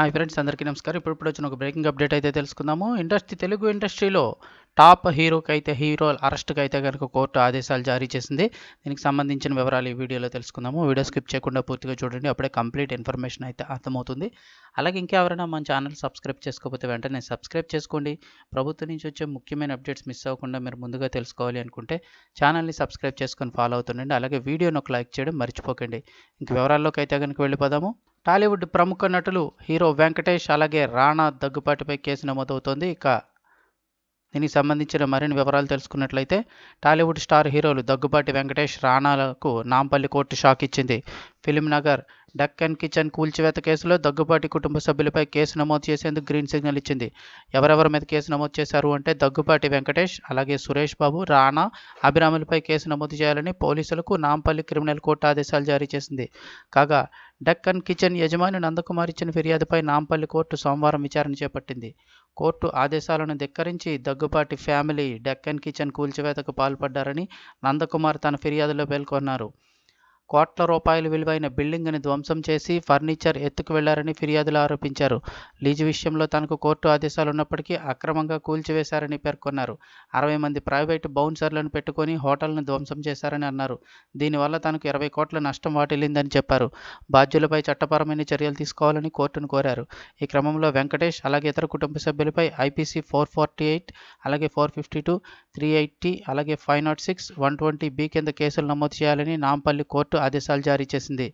Hi friends అందరికీ నమస్కారం. ఇప్పుడు ఇప్పుడు వచ్చిన ఒక బ్రేకింగ్ అప్డేట్ అయితే తెలుసుకుందాము. ఇండస్ట్రీ తెలుగు ఇండస్ట్రీలో టాప్ హీరోకి అయితే హీరో అరెస్ట్కి అయితే కనుక కోర్టు ఆదేశాలు జారీ చేసింది. దీనికి సంబంధించిన వివరాలు ఈ వీడియోలో తెలుసుకుందాము. వీడియో స్కిప్ చేయకుండా పూర్తిగా చూడండి. అప్పుడే కంప్లీట్ ఇన్ఫర్మేషన్ అయితే అర్థమవుతుంది. అలాగే ఇంకెవరైనా మన ఛానల్ సబ్స్క్రైబ్ చేసుకోకపోతే వెంటనే సబ్స్క్రైబ్ చేసుకోండి. ప్రభుత్వం నుంచి వచ్చే ముఖ్యమైన అప్డేట్స్ మిస్ అవ్వకుండా మీరు ముందుగా తెలుసుకోవాలి అనుకుంటే ఛానల్ని సబ్స్క్రైబ్ చేసుకొని ఫాలో అవుతుండండి. అలాగే వీడియోని ఒక లైక్ చేయడం మర్చిపోకండి. ఇంక వివరాల్లోకి అయితే కనుక వెళ్ళిపోదాము. టాలీవుడ్ ప్రముఖ నటులు హీరో వెంకటేష్ అలాగే రాణా దగ్గుబాటిపై కేసు నమోదవుతోంది. ఇక దీనికి సంబంధించిన మరిన్ని వివరాలు తెలుసుకున్నట్లయితే టాలీవుడ్ స్టార్ హీరోలు దగ్గుబాటి వెంకటేష్ రాణాలకు నాంపల్లి కోర్టు షాక్ ఇచ్చింది. ఫిలిం నగర్ డక్కన్ కిచెన్ కూల్చివేత కేసులో దగ్గుబాటి కుటుంబ సభ్యులపై కేసు నమోదు చేసేందుకు గ్రీన్ సిగ్నల్ ఇచ్చింది. ఎవరెవరి మీద కేసు నమోదు చేశారు అంటే దగ్గుబాటి వెంకటేష్ అలాగే సురేష్ బాబు రాణా అభిరాములపై కేసు నమోదు చేయాలని పోలీసులకు నాంపల్లి క్రిమినల్ కోర్టు ఆదేశాలు జారీ చేసింది. కాగా డక్కన్ కిచెన్ యజమాని నందకుమార్ ఇచ్చిన ఫిర్యాదుపై నాంపల్లి కోర్టు సోమవారం విచారణ చేపట్టింది. కోర్టు ఆదేశాలను ధిక్కరించి దగ్గుపాటి ఫ్యామిలీ డక్కన్ కిచెన్ కూల్చివేతకు పాల్పడ్డారని నందకుమార్ తన ఫిర్యాదులో పేర్కొన్నారు. కోట్ల రూపాయల విలువైన బిల్డింగ్ని ధ్వంసం చేసి ఫర్నిచర్ ఎత్తుకు వెళ్ళారని ఫిర్యాదులు ఆరోపించారు. లీజు విషయంలో తనకు కోర్టు ఆదేశాలు ఉన్నప్పటికీ అక్రమంగా కూల్చివేశారని పేర్కొన్నారు. అరవై మంది ప్రైవేటు బౌన్సర్లను పెట్టుకొని హోటల్ను ధ్వంసం చేశారని అన్నారు. దీనివల్ల తనకు ఇరవై కోట్ల నష్టం వాటిల్లిందని చెప్పారు. బాధ్యులపై చట్టపరమైన చర్యలు తీసుకోవాలని కోర్టును కోరారు. ఈ క్రమంలో వెంకటేష్ అలాగే ఇతర కుటుంబ సభ్యులపై ఐపీసీ ఫోర్ ఫార్టీ ఎయిట్ అలాగే four fifty two three eighty అలాగే five not six one twenty B కింద కేసులు నమోదు చేయాలని నాంపల్లి కోర్టు ఆదేశాలు జారీ చేసింది